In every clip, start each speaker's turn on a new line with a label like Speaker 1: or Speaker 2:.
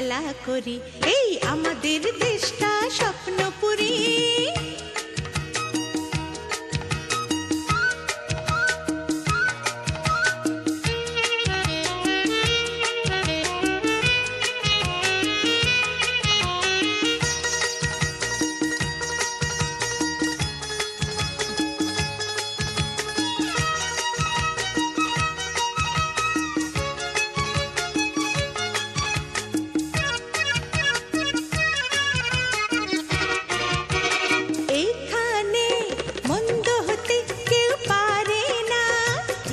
Speaker 1: খেলা করি। এই আমাদের দেশটা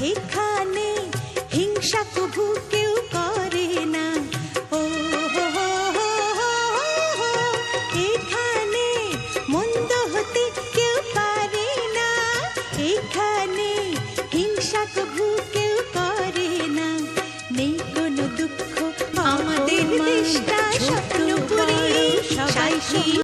Speaker 1: এখানে হিংসা কভু কেউ করে না। ও। এখানে মন্দ হতে কেউ পারে না। এখানে হিংসা কভু কেউ করে না। নেই কোনো দুঃখ আমাদের দেশটা স্বপ্নপুরী সবাই